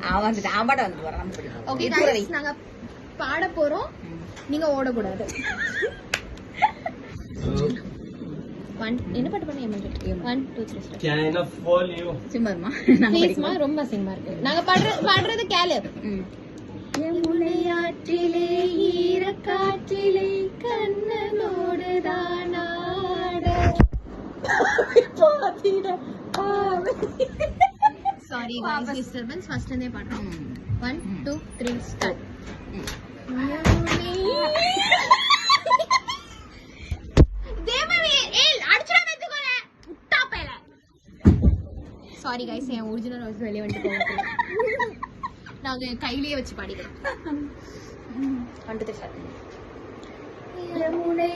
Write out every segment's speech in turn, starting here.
அவன் வந்து ஓகே புறவி. நாங்க பாட போறோம். நீங்க ஓடக்கூடாது. ஒன் என்ன பாட்டு பண்ண ரொம்ப அசிங்கமா இருக்கு. நாங்க பாடுற பாடுறது கேளு. ம். யமுனையாற்றிலே ஈரக்காற்றிலே கண்ணனோடு தானாட சாரி வாய்ஸ் டிஸ்டர்பன்ஸ் ஃபர்ஸ்ட் இருந்தே பாடுறோம் one two three start sorry guys என் ஒரிஜினல் வாய்ஸ் வெளியே வந்துட்டு நாங்கள் கையிலேயே வச்சு பாடிக்கிறோம் வந்துட்டு சார். யமுனை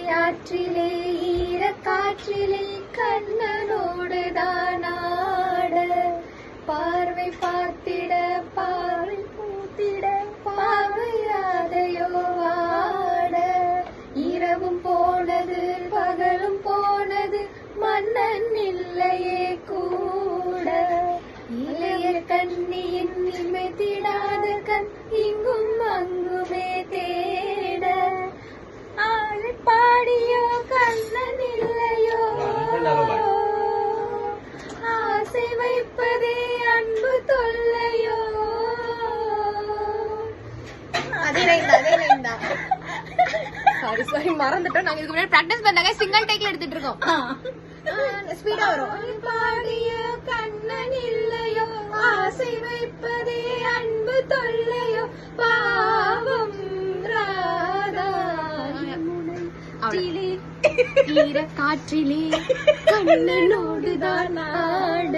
கண்ணா. இரவும் போனது பகலும் போனது மன்னன் இல்லையே கூட. இளைய கண்ணியின் நிமித்திடாத கண் இங்கும் அங்குமே தேட. ஆளை பாடியோ கண்ணன் இல்லையோ? ஆசை வைப்பதே அன்பு தொல்லையோ சாரி சாரி மறந்துட்டோம். நாங்க இதுக்கு முன்னாடி பிராக்டிஸ் பண்ணாங்க. சிங்கிள் டேக்ல எடுத்துட்டு இருக்கோம். ஸ்பீடா வரும். பாடிய கண்ணன் இல்லையோ ஆசை வைப்பதே அன்பு தொல்லையோ பாவம் ராதா காற்றிலே கண்ணனோடு தான் ஆட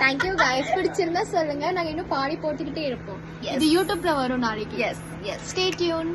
தேங்க்யூ கைஸ் பிடிச்சிருந்தா சொல்லுங்க. நாங்க இன்னும் பாடி போட்டுக்கிட்டே இருப்போம். இது யூடியூப்ல வரும் நாளைக்கு. S S stay tune